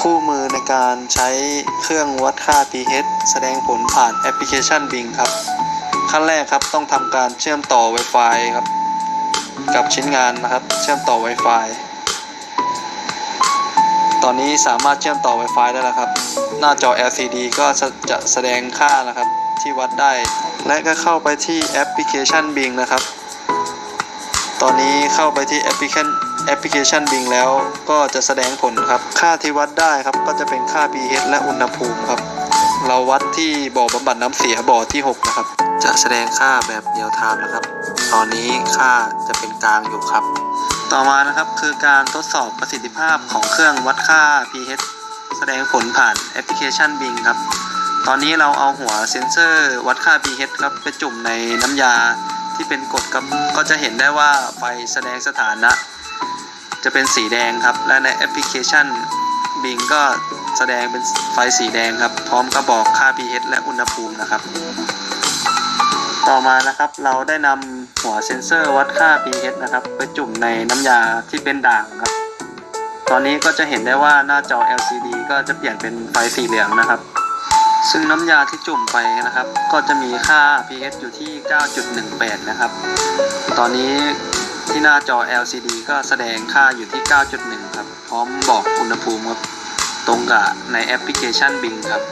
คู่มือในการใช้เครื่องวัดค่า pH แสดงผลผ่านแอปพลิเคชัน Bing ครับ ขั้นแรกครับต้องทำการเชื่อมต่อ Wi-Fi ครับ กับชิ้นงานนะครับ เชื่อมต่อ Wi-Fi ตอนนี้สามารถเชื่อมต่อ Wi-Fi ได้แล้วครับ หน้าจอ LCD ก็จะจะแสดงค่านะครับที่วัดได้ และก็เข้าไปที่แอปพลิเคชัน Bing นะครับ ตอนนี้เข้าไปที่แอปพลิเคชัน แอปพลิเคชัน Bing แล้วก็จะแสดงผลครับ ค่าที่วัดได้ครับก็จะเป็นค่า pH และอุณหภูมิครับ เราวัดที่บ่อบำบัดน้ำเสียบ่อที่ 6 นะครับ จะแสดงค่าแบบเดียวทามนะครับ ตอนนี้ค่าจะเป็นกลางอยู่ครับ ต่อมานะครับคือการทดสอบประสิทธิภาพของเครื่องวัดค่า pH แสดงผลผ่านแอปพลิเคชัน Bing ครับ ตอนนี้เราเอาหัวเซ็นเซอร์วัดค่า pH ครับไปจุ่มในน้ำยาที่เป็นกรดครับก็จะเห็นได้ว่าไฟแสดงสถานะ จะเป็นสีแดงครับ และในแอปพลิเคชัน Bing ก็แสดงเป็นไฟสีแดงครับ พร้อมกับบอกค่า pH และอุณหภูมินะครับ ต่อมานะครับเราได้นำหัวเซ็นเซอร์วัดค่า pH นะครับไปจุ่มในน้ำยาที่เป็นด่างครับ ตอนนี้ก็จะเห็นได้ว่าหน้าจอ LCD ก็จะเปลี่ยนเป็นไฟสีเหลืองนะครับ ซึ่งน้ำยาที่จุ่มไปนะครับ ก็จะมีค่า pH อยู่ที่ 9.18 นะครับ ตอนนี้ ที่หน้าจอ LCD ก็แสดงค่าอยู่ที่ 9.1 ครับ พร้อมบอกอุณหภูมิครับ ตรงกับในแอปพลิเคชัน Bing ครับ